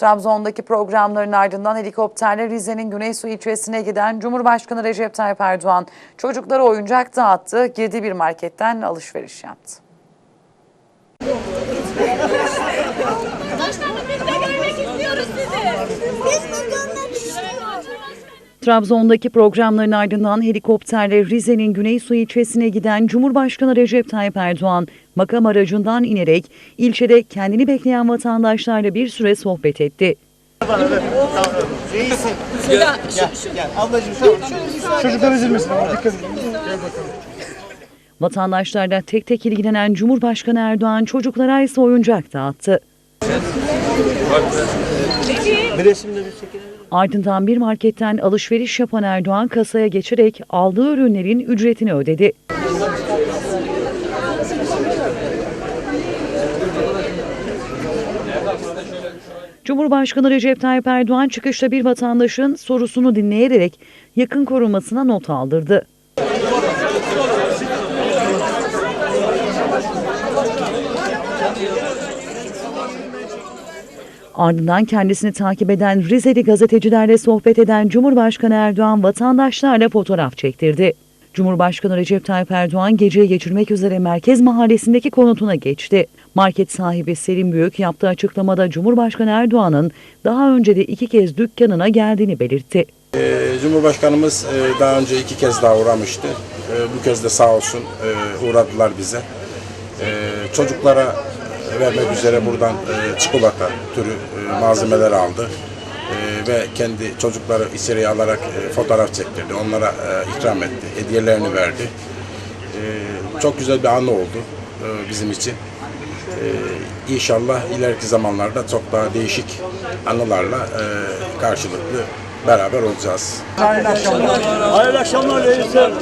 Trabzon'daki programların ardından helikopterle Rize'nin Güneysu ilçesine giden Cumhurbaşkanı Recep Tayyip Erdoğan çocuklara oyuncak dağıttı, girdiği bir marketten alışveriş yaptı. Trabzon'daki programların ardından helikopterle Rize'nin Güneysu ilçesine giden Cumhurbaşkanı Recep Tayyip Erdoğan makam aracından inerek ilçede kendini bekleyen vatandaşlarla bir süre sohbet etti. İyisin. Gel, gel, gel. Ablacığım tamam. Çocuklar üzülmesin ama dikkat edin. Vatandaşlarla tek tek ilgilenen Cumhurbaşkanı Erdoğan çocuklara ise oyuncak dağıttı. Bir resimde bir çekinelim. Ardından bir marketten alışveriş yapan Erdoğan kasaya geçerek aldığı ürünlerin ücretini ödedi. Cumhurbaşkanı Recep Tayyip Erdoğan çıkışta bir vatandaşın sorusunu dinleyerek yakın korumasına not aldırdı. Ardından kendisini takip eden Rizeli gazetecilerle sohbet eden Cumhurbaşkanı Erdoğan vatandaşlarla fotoğraf çektirdi. Cumhurbaşkanı Recep Tayyip Erdoğan geceyi geçirmek üzere Merkez Mahallesi'ndeki konutuna geçti. Market sahibi Selim Büyük yaptığı açıklamada Cumhurbaşkanı Erdoğan'ın daha önce de iki kez dükkanına geldiğini belirtti. Ee, Cumhurbaşkanımız e, daha önce iki kez daha uğramıştı. Ee, Bu kez de sağ olsun e, uğradılar bize. Ee, Çocuklara vermek üzere buradan e, çikolata türü e, malzemeler aldı. Ee, Ve kendi çocukları içeriye alarak e, fotoğraf çektirdi. Onlara e, ikram etti. Hediyelerini verdi. Ee, Çok güzel bir anı oldu e, bizim için. Ee, İnşallah ileriki zamanlarda çok daha değişik anılarla e, karşılıklı beraber olacağız. Hayırlı akşamlar. Hayırlı akşamlar. Hayırlı akşamlar.